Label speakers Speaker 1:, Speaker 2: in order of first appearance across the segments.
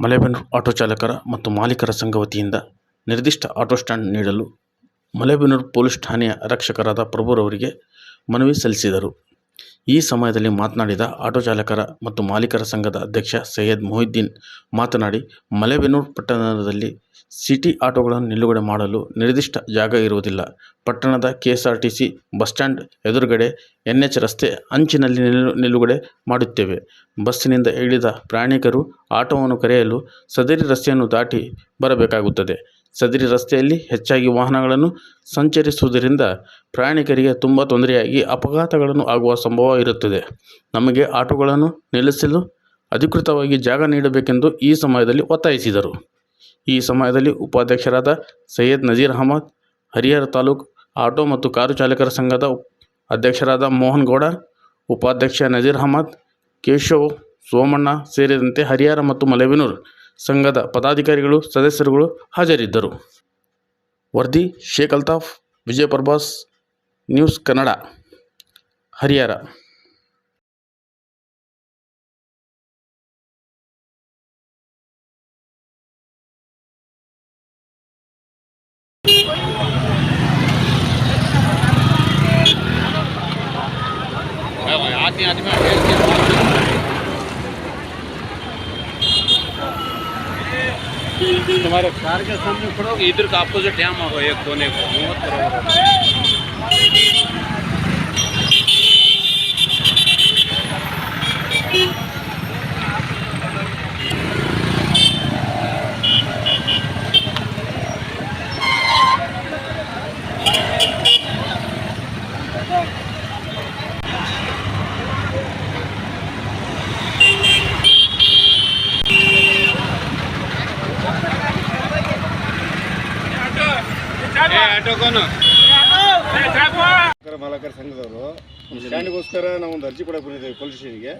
Speaker 1: Malebennur auto ಚಾಲಕರ ಮತ್ತು ಮಾಲೀಕರ ಸಂಘ ವತಿಯಿಂದ ನಿರ್ದಿಷ್ಟ ಆಟೋ ಸ್ಟ್ಯಾಂಡ್ ನೀಡಲು ಮಲೇಬೆನ್ನೂರು ಪೊಲೀಸ್ ಠಾಣೆಯ ರಕ್ಷಕರಾದ ಪ್ರಭುರವರಿಗೆ ಮನವಿ ಸಲ್ಲಿಸಿದರು. ಈ ಸಮಯದಲ್ಲಿ ಮಾತನಾಡಿದ ಆಟೋ ಚಾಲಕರ ಮತ್ತು ಮಾಲೀಕರ ಸಂಘದ ಅಧ್ಯಕ್ಷ ಸೈಯದ್ ಮೊಹಿದ್ದೀನ್ ಮಾತನಾಡಿ, ಮಲೇಬೆನ್ನೂರು ಪಟ್ಟಣದಲ್ಲಿ ಸಿಟಿ ಆಟೋಗಳನ್ನು ನಿಲುಗಡೆ ಮಾಡಲು ನಿರ್ದಿಷ್ಟ ಜಾಗ ಇರುವುದಿಲ್ಲ. ಪಟ್ಟಣದ ಕೆಎಸ್ಆರ್ಟಿಸಿ ಬಸ್ ಸ್ಟ್ಯಾಂಡ್ ಎದುರುಗಡೆ ಎನ್ಎಚ್ ರಸ್ತೆ ಅಂಚಿನಲ್ಲಿ ನಿಲು, ನಿಲುಗಡೆ ಮಾಡುತ್ತೇವೆ. ಬಸ್ಸಿನಿಂದ ಇಳಿದ ಪ್ರಯಾಣಿಕರು ಆಟೋವನ್ನು ಕರೆಯಲು ಸದರಿ ರಸ್ತೆಯನ್ನು ದಾಟಿ ಬರಬೇಕಾಗುತ್ತದೆ. ಸದರಿ ರಸ್ತೆಯಲ್ಲಿ ಹೆಚ್ಚಾಗಿ ವಾಹನಗಳನ್ನು ಸಂಚರಿಸುವುದರಿಂದ ಪ್ರಯಾಣಿಕರಿಗೆ ತುಂಬ ತೊಂದರೆಯಾಗಿ ಅಪಘಾತಗಳನ್ನು ಆಗುವ ಸಂಭವ ಇರುತ್ತದೆ. ನಮಗೆ ಆಟೋಗಳನ್ನು ನಿಲ್ಲಿಸಲು ಅಧಿಕೃತವಾಗಿ ಜಾಗ ನೀಡಬೇಕೆಂದು ಈ ಸಮಯದಲ್ಲಿ ಒತ್ತಾಯಿಸಿದರು. ಈ ಸಮಯದಲ್ಲಿ ಉಪಾಧ್ಯಕ್ಷರಾದ ಸೈಯದ್ ನಜೀರ್ ಅಹಮದ್, ಹರಿಹರ ತಾಲೂಕು ಆಟೋ ಮತ್ತು ಕಾರು ಚಾಲಕರ ಸಂಘದ ಅಧ್ಯಕ್ಷರಾದ ಮೋಹನ್ ಗೌಡ, ಉಪಾಧ್ಯಕ್ಷ ನಜೀರ್ ಅಹಮದ್, ಕೇಶವ್ ಸೋಮಣ್ಣ ಸೇರಿದಂತೆ ಹರಿಹರ ಮತ್ತು ಮಲೇಬೆನ್ನೂರು ಸಂಘದ ಪದಾಧಿಕಾರಿಗಳು, ಸದಸ್ಯರುಗಳು ಹಾಜರಿದ್ದರು. ವರ್ದಿ, ಶೇಖ್ ಅಲ್ತಾಫ್ ವಿಜಯ್ ಪ್ರಭಾಸ್ ನ್ಯೂಸ್ ಕನ್ನಡ, ಹರಿಹರ.
Speaker 2: तुम्हारे कार के सामने खड़ोगे इधर का अपोजिट यहाँ हो एक कोने को मुँह करो।
Speaker 3: ಮಾಲಕರ ಸಂಘದವರು ಸ್ಟ್ಯಾಂಡ್ಗೋಸ್ಕರ ನಾವು ಒಂದು ಅರ್ಜಿ ಕೊಡಕ್ಕೆ ಬಂದಿದ್ದೇವೆ ಪೊಲೀಸ್ ಸ್ಟೇಷನ್ಗೆ.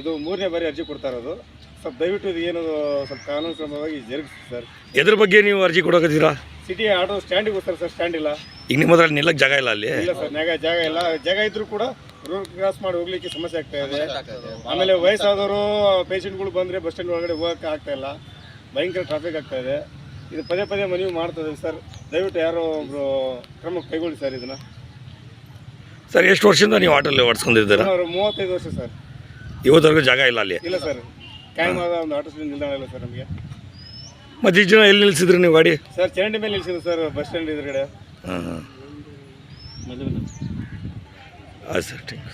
Speaker 3: ಇದು ಮೂರನೇ ಬಾರಿ ಅರ್ಜಿ ಕೊಡ್ತಾ ಇರೋದು. ಸ್ವಲ್ಪ ದಯವಿಟ್ಟು ಇದು ಏನು ಸ್ವಲ್ಪ ಕಾನೂನು ಕ್ರಮವಾಗಿ ಜರುಗಿಸಿ ಸರ್.
Speaker 4: ಎದ್ರ ಬಗ್ಗೆ ನೀವು ಅರ್ಜಿ ಕೊಡಕತ್ತೀರಾ?
Speaker 3: ಸಿಟಿ ಆಟೋ ಸ್ಟ್ಯಾಂಡಿಗೋಸ್ಕರ ಸರ್ ಸ್ಟ್ಯಾಂಡ್ ಇಲ್ಲ.
Speaker 4: ಈಗ ನಿಮ್ಮ ಹತ್ರ ನಿಲ್ಲಕ್ಕೆ ಜಾಗ ಇಲ್ಲ ಅಲ್ಲಿ?
Speaker 3: ಇಲ್ಲ ಸರ್ ಜಾಗ ಜಾಗ ಇಲ್ಲ. ಜಾಗ ಇದ್ರೂ ಕೂಡ ರೋಡ್ ಕ್ರಾಸ್ ಮಾಡಿ ಹೋಗ್ಲಿಕ್ಕೆ ಸಮಸ್ಯೆ ಆಗ್ತಾ ಇದೆ. ಆಮೇಲೆ ವಯಸ್ಸಾದವರು ಪೇಷಂಟ್ಗಳು ಬಂದರೆ ಬಸ್ ಸ್ಟ್ಯಾಂಡ್ ಒಳಗಡೆ ಹೋಗಕ್ಕೆ ಆಗ್ತಾ ಇಲ್ಲ. ಭಯಂಕರ ಟ್ರಾಫಿಕ್ ಆಗ್ತಾ ಇದೆ. ಇದು ಪದೇ ಪದೇ ಮನವಿ ಮಾಡ್ತದೆ ಸರ್. ದಯವಿಟ್ಟು ಯಾರೋ ಒಬ್ಬರು ಕ್ರಮ ಕೈಗೊಳ್ಳಿ ಸರ್ ಇದನ್ನ.
Speaker 4: ಸರ್ ಎಷ್ಟು ವರ್ಷದಿಂದ ನೀವು ಆಟೋಲ್ಲಿ ಓಡಿಸ್ಕೊಂಡಿದ್ದೀರಾ?
Speaker 3: ಅವರು ಮೂವತ್ತೈದು ವರ್ಷ ಸರ್.
Speaker 4: ಇವತ್ತವರೆಗೂ ಜಾಗ ಇಲ್ಲ ಅಲ್ಲಿ?
Speaker 3: ಇಲ್ಲ ಸರ್. ಕಾಯಮಾದ ಒಂದು ಆಟೋ ಸ್ಟ್ಯಾಂಡ್ ನಿಲ್ದಾಣ ಇಲ್ಲ ಸರ್ ನಮಗೆ.
Speaker 4: ಮತ್ತು ಈ ಜನ ಎಲ್ಲಿ ನಿಲ್ಸಿದ್ರಿ ನೀವು ಗಾಡಿ?
Speaker 3: ಸರ್ ಚರಂಡಿ ಮೇಲೆ ನಿಲ್ಸಿದ್ರು ಸರ್ ಬಸ್ ಸ್ಟ್ಯಾಂಡ್ ಎದುರುಗಡೆ.
Speaker 4: ಹಾಂ ಹಾಂ. ಸರ್ ಠೀಕ್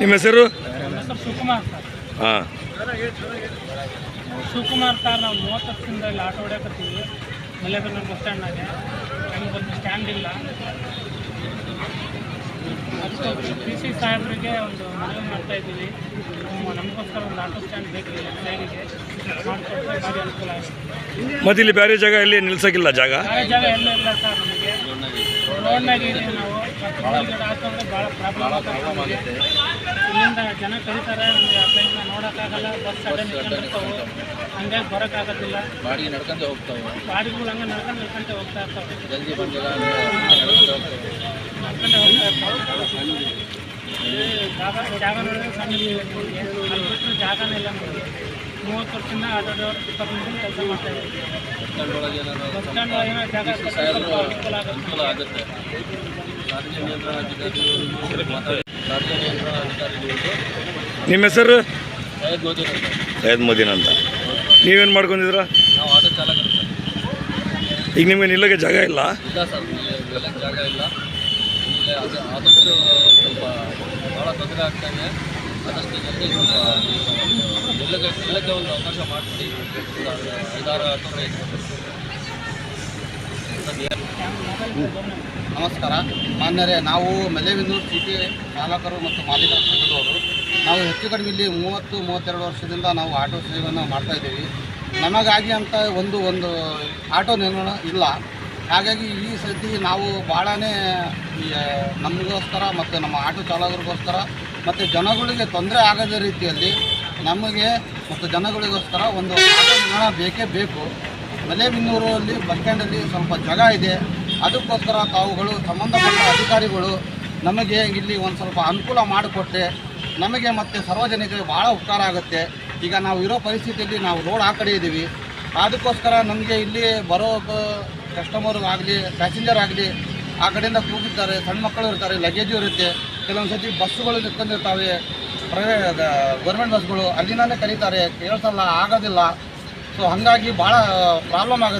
Speaker 4: ನಿಮ್ಮ ಹೆಸರು? ಹಾಂ.
Speaker 5: ಶಿವಕುಮಾರ್ ಸರ್ ನಾವು ಮೂವತ್ತು ವರ್ಷದಿಂದ ಇಲ್ಲಿ ಆಟೋ ಹೊಡ್ಯಾಕತ್ತೀವಿ. ಮಲ್ಲೇಬೆನ್ನೂರು ಬಸ್ ಸ್ಟ್ಯಾಂಡ್ನಾಗೆ. ನಮ್ಗೆ ಒಂದು ಸ್ಟ್ಯಾಂಡ್ ಇಲ್ಲ. ಅದಕ್ಕೆ ಪಿ ಸಿ ಸಾಹೇಬ್ರಿಗೆ ಒಂದು ಮನವಿ ಮಾಡ್ತಾ ಇದ್ದೀವಿ. ನಮಗೋಸ್ಕರ ಒಂದು ಆಟೋ ಸ್ಟ್ಯಾಂಡ್ ಬೇಕು ಇಲ್ಲಿ ಸೈಡಿಗೆ. ಮಾಡಿಕೊಟ್ರೆ ಭಾರಿ ಅನುಕೂಲ ಆಗುತ್ತೆ.
Speaker 4: ಮತ್ತೆ ಇಲ್ಲಿ ಬೇರೆ ಜಾಗ ಇಲ್ಲಿ ನಿಲ್ಸೋಕ್ಕಿಲ್ಲ ಜಾಗ?
Speaker 5: ಜಾಗ ಎಲ್ಲ ಇಲ್ಲ ಸರ್ ನಮಗೆ. ರೋಡ್ನಾಗ ನಾವು. ಭಾಳ ಪ್ರಾಬ್ಲಮ್ ಆಗುತ್ತೆ. ಇಲ್ಲಿಂದ ಜನ ಕರೀತಾರೆ ನಮಗೆ ಟೈಮ್ನ ನೋಡೋಕ್ಕಾಗಲ್ಲ ಬಸ್ ಸಡನ್ ನಿಂತ್ಕೊಂಡಿರ್ತಾವೆ ಹಂಗಾಗಿ ಬರೋಕ್ಕಾಗೋದಿಲ್ಲ.
Speaker 2: ಬಾಡಿಗೆ ನಡ್ಕೊಂಡು ಹೋಗ್ತಾವೆ.
Speaker 5: ಬಾಡಿಗಳು ಹಂಗೆ ನಡ್ಕೊಂಡು ನಡ್ಕೊಂತ ಹೋಗ್ತಾ ಇರ್ತಾವೆ
Speaker 2: ಜಲ್ದಿ ಬಂದಿಲ್ಲ
Speaker 5: ನಡ್ಕೊಂಡೆ ಹೋಗ್ತಾ ಇರ್ತಾವೆ ಇಲ್ಲಿ ಜಾಗ ಜಾಗ ನೋಡಿದ್ರೆ ಸಣ್ಣ ಜಾಗನೇ ಇಲ್ಲ ನಮಗೆ. ಮೂವತ್ತು ವರ್ಷದಿಂದ ಆಟೋ ಡ್ರೈವರ್ ಕೆಲಸ ಮಾಡ್ತಾ ಇದ್ದೀವಿ ಬಸ್ ಸ್ಟ್ಯಾಂಡ್ ಏನೋ ಜಾಗ ಅನುಕೂಲ ಆಗುತ್ತೆ.
Speaker 2: ಸಾರಿಗೆ ನಿಯಂತ್ರಣ ಅಧಿಕಾರಿಗಳು ಮಾತಾಡಿ ಸಾರಿಗೆ ನಿಯಂತ್ರಣ ಅಧಿಕಾರಿಗಳು
Speaker 4: ನಿಮ್ಮ ಹೆಸರು?
Speaker 2: ಸೈಯದ್ ಮೋದಿನ ಅಂತ.
Speaker 4: ಸೈಯದ್ ಮದೀನ್ ಅಂತ. ನೀವೇನು ಮಾಡ್ಕೊಂಡಿದ್ದೀರಾ?
Speaker 2: ನಾವು ಆಟೋ ಚಾಲಕರು ಸರ್.
Speaker 4: ಈಗ ನಿಮಗೆ ನಿಲ್ಲಕ್ಕೆ ಜಾಗ ಇಲ್ಲ?
Speaker 2: ಇಲ್ಲ ಸರ್ ಜಾಗ ಇಲ್ಲ. ಇಲ್ಲಿ ಅದು ಆದಷ್ಟು ಸ್ವಲ್ಪ ಭಾಳ ತೊಂದರೆ ಆಗ್ತಾ ಇದೆ. ಆದಷ್ಟು ಜಲ್ದಿ ಸ್ವಲ್ಪ ನಿಲ್ಲಕ್ಕೆ ನಿಲ್ಲಕ್ಕೆ ಒಂದು ಅವಕಾಶ ಮಾಡಿಕೊಡಿ ಒಂದು ಐದಾರು ಆಟೋ
Speaker 6: ನಮಸ್ಕಾರ. ಮಾನ್ಯರೇ, ನಾವು ಮಲೆಬೆನ್ನೂರು ಸಿಟಿ ಚಾಲಕರು ಮತ್ತು ಮಾಲೀಕರ ಸಂಘದವರು. ನಾವು ಹೆಚ್ಚು ಕಡಿಮೆ ಇಲ್ಲಿ ಮೂವತ್ತು, ಮೂವತ್ತೆರಡು ವರ್ಷದಿಂದ ನಾವು ಆಟೋ ಸೇವೆಯನ್ನು ಮಾಡ್ತಾ ಇದ್ದೀವಿ. ನಮಗಾಗಿ ಅಂತ ಒಂದು ಒಂದು ಆಟೋ ನಿರ್ಮಾಣ ಇಲ್ಲ. ಹಾಗಾಗಿ ಈ ಸತಿ ನಾವು ಭಾಳನೇ ನಮಗೋಸ್ಕರ ಮತ್ತು ನಮ್ಮ ಆಟೋ ಚಾಲಕರಿಗೋಸ್ಕರ ಮತ್ತು ಜನಗಳಿಗೆ ತೊಂದರೆ ಆಗದ ರೀತಿಯಲ್ಲಿ ನಮಗೆ ಮತ್ತು ಜನಗಳಿಗೋಸ್ಕರ ಒಂದು ಆಟೋ ನಿರ್ಮಾಣ ಬೇಕೇ ಬೇಕು. ಮಲೆಬೆನ್ನೂರಲ್ಲಿ ಬಸ್ ಸ್ಟ್ಯಾಂಡಲ್ಲಿ ಸ್ವಲ್ಪ ಜಾಗ ಇದೆ. ಅದಕ್ಕೋಸ್ಕರ ತಾವುಗಳು, ಸಂಬಂಧಪಟ್ಟ ಅಧಿಕಾರಿಗಳು ನಮಗೆ ಇಲ್ಲಿ ಒಂದು ಸ್ವಲ್ಪ ಅನುಕೂಲ ಮಾಡಿಕೊಟ್ಟೆ ನಮಗೆ ಮತ್ತು ಸಾರ್ವಜನಿಕರಿಗೆ ಭಾಳ ಉಪಕಾರ ಆಗುತ್ತೆ. ಈಗ ನಾವು ಇರೋ ಪರಿಸ್ಥಿತಿಯಲ್ಲಿ ನಾವು ರೋಡ್ ಆ ಕಡೆ ಇದ್ದೀವಿ. ಅದಕ್ಕೋಸ್ಕರ ನಮಗೆ ಇಲ್ಲಿ ಬರೋ ಕಸ್ಟಮರ್ ಆಗಲಿ ಪ್ಯಾಸೆಂಜರ್ ಆಗಲಿ, ಆ ಕಡೆಯಿಂದ ಕೂಗಿರ್ತಾರೆ ಸಣ್ಣ ಮಕ್ಕಳು ಇರ್ತಾರೆ ಲಗೇಜು ಇರುತ್ತೆ. ಕೆಲವೊಂದು ಸತಿ ಬಸ್ಸುಗಳು ನಿಂತ್ಕೊಂಡಿರ್ತಾವೆ. ಪ್ರೈವೇಟ್ ಗೌರ್ಮೆಂಟ್ ಬಸ್ಗಳು ಅಲ್ಲಿನೇ ಕರೀತಾರೆ. ಕೇಳಿಸಲ್ಲ, ಆಗೋದಿಲ್ಲ. ಸೊ ಹಾಗಾಗಿ ಭಾಳ ಪ್ರಾಬ್ಲಮ್ ಆಗುತ್ತೆ.